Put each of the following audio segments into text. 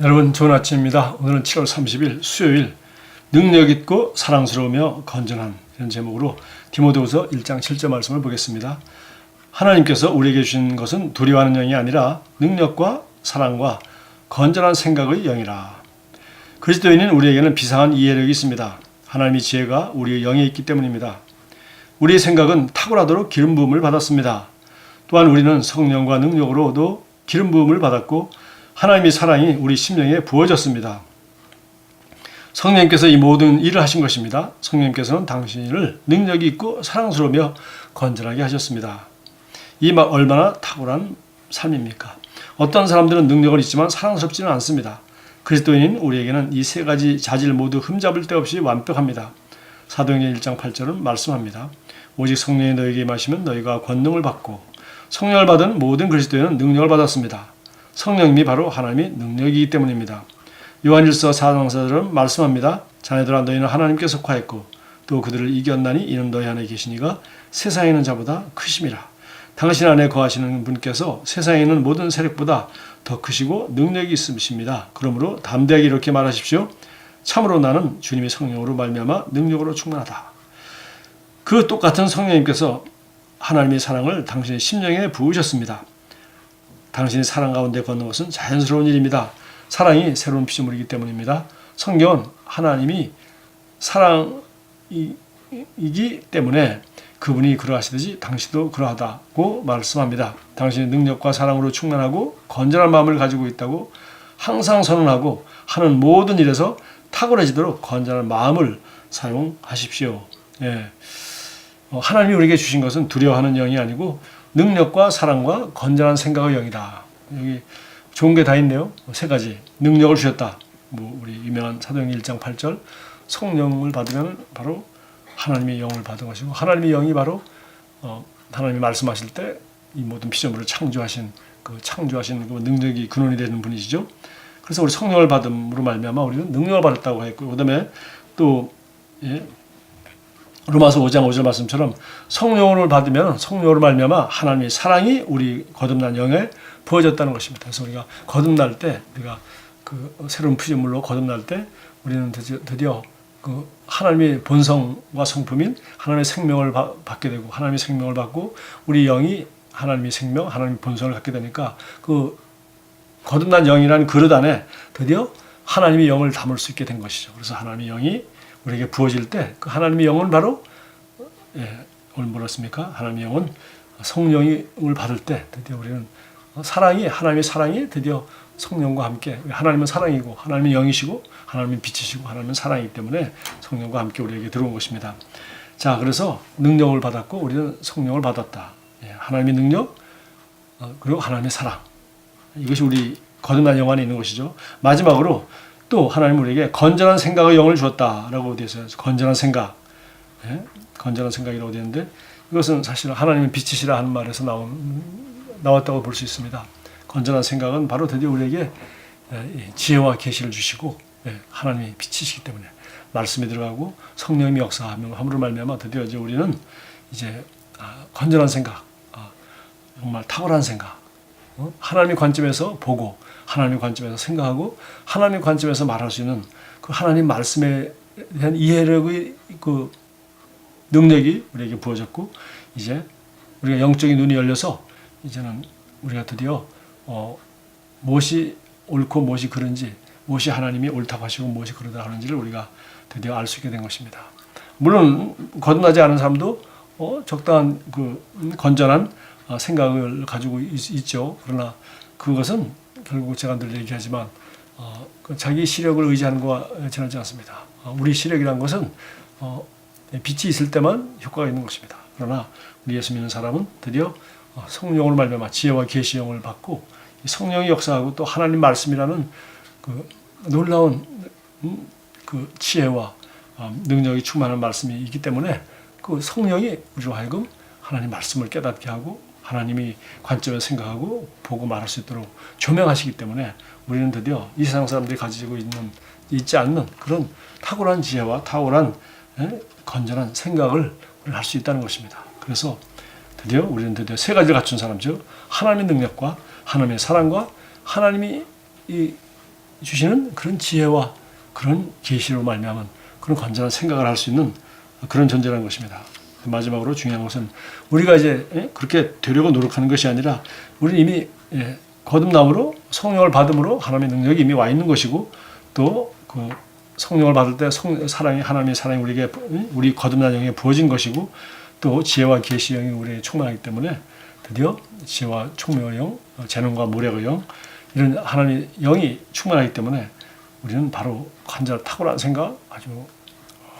여러분 좋은 아침입니다. 오늘은 7월 30일 수요일 능력 있고 사랑스러우며 건전한 이런 제목으로 디모데후서 1장 7절 말씀을 보겠습니다. 하나님께서 우리에게 주신 것은 두려워하는 영이 아니라 능력과 사랑과 건전한 생각의 영이라. 그리스도인인 우리에게는 비상한 이해력이 있습니다. 하나님의 지혜가 우리의 영에 있기 때문입니다. 우리의 생각은 탁월하도록 기름 부음을 받았습니다. 또한 우리는 성령과 능력으로도 기름 부음을 받았고 하나님의 사랑이 우리 심령에 부어졌습니다. 성령님께서 이 모든 일을 하신 것입니다. 성령님께서는 당신을 능력이 있고 사랑스러우며 건전하게 하셨습니다. 이 마- 얼마나 탁월한 삶입니까? 어떤 사람들은 능력은 있지만 사랑스럽지는 않습니다. 그리스도인인 우리에게는 이 세 가지 자질 모두 흠잡을 데 없이 완벽합니다. 사도행전 1장 8절은 말씀합니다. 오직 성령이 너에게 임하시면 너희가 권능을 받고 성령을 받은 모든 그리스도인은 능력을 받았습니다. 성령님이 바로 하나님의 능력이기 때문입니다. 요한일서 4장사들은 말씀합니다. 자네들아 너희는 하나님께 속하였고 또 그들을 이겼나니 이는 너희 안에 계시니가 세상에 있는 자보다 크심이라. 당신 안에 거하시는 분께서 세상에 있는 모든 세력보다 더 크시고 능력이 있으십니다. 그러므로 담대하게 이렇게 말하십시오. 참으로 나는 주님의 성령으로 말미암아 능력으로 충만하다. 그 똑같은 성령님께서 하나님의 사랑을 당신의 심령에 부으셨습니다. 당신의 사랑 가운데 걷는 것은 자연스러운 일입니다. 사랑이 새로운 피조물이기 때문입니다. 성경은 하나님이 사랑이기 때문에 그분이 그러하시듯이 당신도 그러하다고 말씀합니다. 당신의 능력과 사랑으로 충만하고 건전한 마음을 가지고 있다고 항상 선언하고 하는 모든 일에서 탁월해지도록 건전한 마음을 사용하십시오. 예. 어, 하나님이 우리에게 주신 것은 두려워하는 영이 아니고 능력과 사랑과 건전한 생각의 영이다. 여기 좋은 게 다 있네요. 세 가지 능력을 주셨다. 뭐 우리 유명한 사도행 1장 8절 성령을 받으면 바로 하나님의 영을 받은 것이고 하나님의 영이 바로 어, 하나님이 말씀하실 때 이 모든 피조물을 창조하신 그 창조하신 그 능력이 근원이 되는 분이시죠. 그래서 우리 성령을 받음으로 말미암아 우리는 능력을 받았다고 했고 그다음에 또 예, 로마서 5장 5절 말씀처럼 성령을 받으면 성령으로 말미암아 하나님의 사랑이 우리 거듭난 영에 부어졌다는 것입니다. 그래서 우리가 거듭날 때 우리가 그 새로운 피조물로 거듭날 때 우리는 드디어, 그 하나님의 본성과 성품인 하나님의 생명을 바- 받게 되고 하나님의 생명을 받고 우리 영이 하나님의 생명, 하나님의 본성을 갖게 되니까 그 거듭난 영이라는 그릇 안에 드디어 하나님의 영을 담을 수 있게 된 것이죠. 그래서 하나님의 영이 우리에게 부어질 때 그 하나님의 영은 바로 예, 오늘 뭐랬습니까? 하나님의 영은 성령을 받을 때 드디어 우리는 사랑이 하나님의 사랑이 드디어 성령과 함께 하나님은 사랑이고 하나님은 영이시고 하나님은 빛이시고 하나님은 사랑이기 때문에 성령과 함께 우리에게 들어온 것입니다. 자, 그래서 능력을 받았고 우리는 성령을 받았다. 예, 하나님의 능력 어, 그리고 하나님의 사랑 이것이 우리 거듭난 영 안에 있는 것이죠. 마지막으로 또 하나님 우리에게 건전한 생각의 영을 주었다라고 되어 있어요. 건전한 생각, 예? 건전한 생각이라고 되어 있는데 이것은 사실 하나님의 빛이시라 하는 말에서 나온 나왔다고 볼 수 있습니다. 건전한 생각은 바로 드디어 우리에게 예, 이 지혜와 계시를 주시고 예, 하나님의 빛이시기 때문에 말씀이 들어가고 성령님이 역사하며 함으로 말미암아 드디어 이제 우리는 이제 아, 건전한 생각, 아, 정말 탁월한 생각, 어? 하나님의 관점에서 보고 하나님의 관점에서 생각하고 하나님의 관점에서 말할 수 있는 그 하나님 말씀에 대한 이해력의 그 능력이 우리에게 부어졌고 이제 우리가 영적인 눈이 열려서 이제는 우리가 드디어 어, 무엇이 옳고 무엇이 그른지 무엇이 하나님이 옳다고 하시고 무엇이 그러다 하는지를 우리가 드디어 알 수 있게 된 것입니다. 물론 거듭나지 않은 사람도 어, 적당한 그 건전한 어, 생각을 가지고 있, 죠 그러나 그것은 결국 제가 늘 얘기하지만 어, 그 자기 시력을 의지하는 것과 지나지 않습니다. 어, 우리 시력이란 것은 어, 빛이 있을 때만 효과가 있는 것입니다. 그러나 우리 예수 믿는 사람은 드디어 어, 성령으로 말미암아 지혜와 계시형을 받고 이 성령이 역사하고 또 하나님 말씀이라는 그 놀라운 음, 그 지혜와 어, 능력이 충만한 말씀이 있기 때문에 그 성령이 우리로 하여금 하나님 말씀을 깨닫게 하고 하나님이 관점에서 생각하고 보고 말할 수 있도록 조명하시기 때문에 우리는 드디어 이 세상 사람들이 가지고 있는 있지 않는 그런 탁월한 지혜와 탁월한 예, 건전한 생각을 할 수 있다는 것입니다. 그래서 드디어 우리는 드디어 세 가지를 갖춘 사람죠. 하나님의 능력과 하나님의 사랑과 하나님이 이 주시는 그런 지혜와 그런 계시로 말미암은 그런 건전한 생각을 할 수 있는 그런 존재라는 것입니다. 마지막으로 중요한 것은 우리가 이제 예? 그렇게 되려고 노력하는 것이 아니라 우리는 이미 예, 거듭남으로 성령을 받음으로 하나님의 능력이 이미 와 있는 것이고 또 그 성령을 받을 때 성, 사랑이 하나님의 사랑이 우리에게 예? 우리 거듭난 영에 부어진 것이고 또 지혜와 계시 영이 우리에게 충만하기 때문에 드디어 지혜와 총명의 영, 어, 재능과 모략의 영 이런 하나님의 영이 충만하기 때문에 우리는 바로 간절 탁월한 생각 아주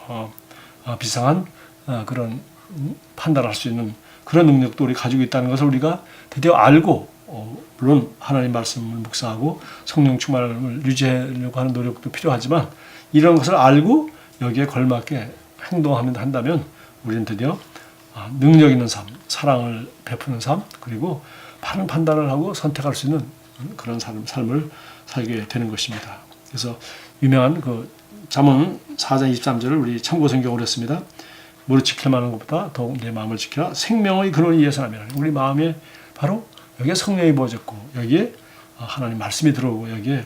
어, 어, 비상한 어, 그런 음, 판단할 수 있는 그런 능력도 우리 가지고 있다는 것을 우리가 드디어 알고 어, 물론 하나님 말씀을 묵상하고 성령 충만을 유지하려고 하는 노력도 필요하지만 이런 것을 알고 여기에 걸맞게 행동하면 한다면 우리는 드디어 아, 능력 있는 삶, 사랑을 베푸는 삶, 그리고 바른 판단을 하고 선택할 수 있는 그런 삶, 삶을 살게 되는 것입니다. 그래서 유명한 그 잠언 4장 23절을 우리 참고 성경으로 했습니다. 무릇 지킬 만한 것보다 더욱 내 마음을 지키라 생명의 근원이 사람이라 우리 마음에 바로 여기에 성령이 부어졌고 여기에 하나님 말씀이 들어오고 여기에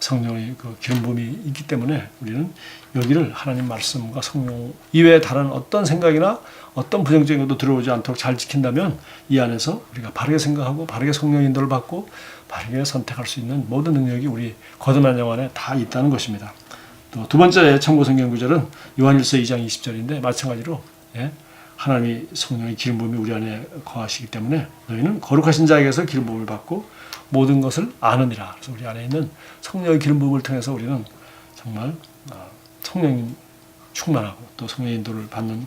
성령의 그 기름 부음이 있기 때문에 우리는 여기를 하나님 말씀과 성령 이외에 다른 어떤 생각이나 어떤 부정적인 것도 들어오지 않도록 잘 지킨다면 이 안에서 우리가 바르게 생각하고 바르게 성령 인도를 받고 바르게 선택할 수 있는 모든 능력이 우리 거듭난 영 안에 다 있다는 것입니다. 또 두 번째 참고 성경 구절은 요한일서 2장 20절인데 마찬가지로 예, 하나님이 성령의 기름 부음이 우리 안에 거하시기 때문에 너희는 거룩하신 자에게서 기름 부음을 받고 모든 것을 아느니라. 그래서 우리 안에 있는 성령의 기름 부음을 통해서 우리는 정말 아, 성령 충만하고 또 성령의 인도를 받는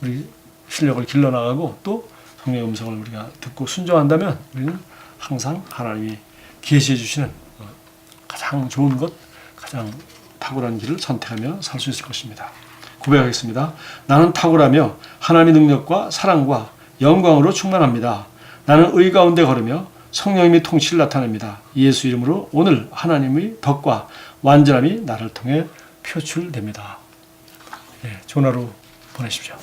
우리 실력을 길러나가고 또 성령의 음성을 우리가 듣고 순종한다면 우리는 항상 하나님이 계시해 주시는 어, 가장 좋은 것, 가장 탁월한 길을 선택하며 살 수 있을 것입니다. 고백하겠습니다. 나는 탁월하며 하나님의 능력과 사랑과 영광으로 충만합니다. 나는 의 가운데 걸으며 성령님이 통치를 나타냅니다. 예수 이름으로 오늘 하나님의 덕과 완전함이 나를 통해 표출됩니다. 예, 좋은 하루 보내십시오.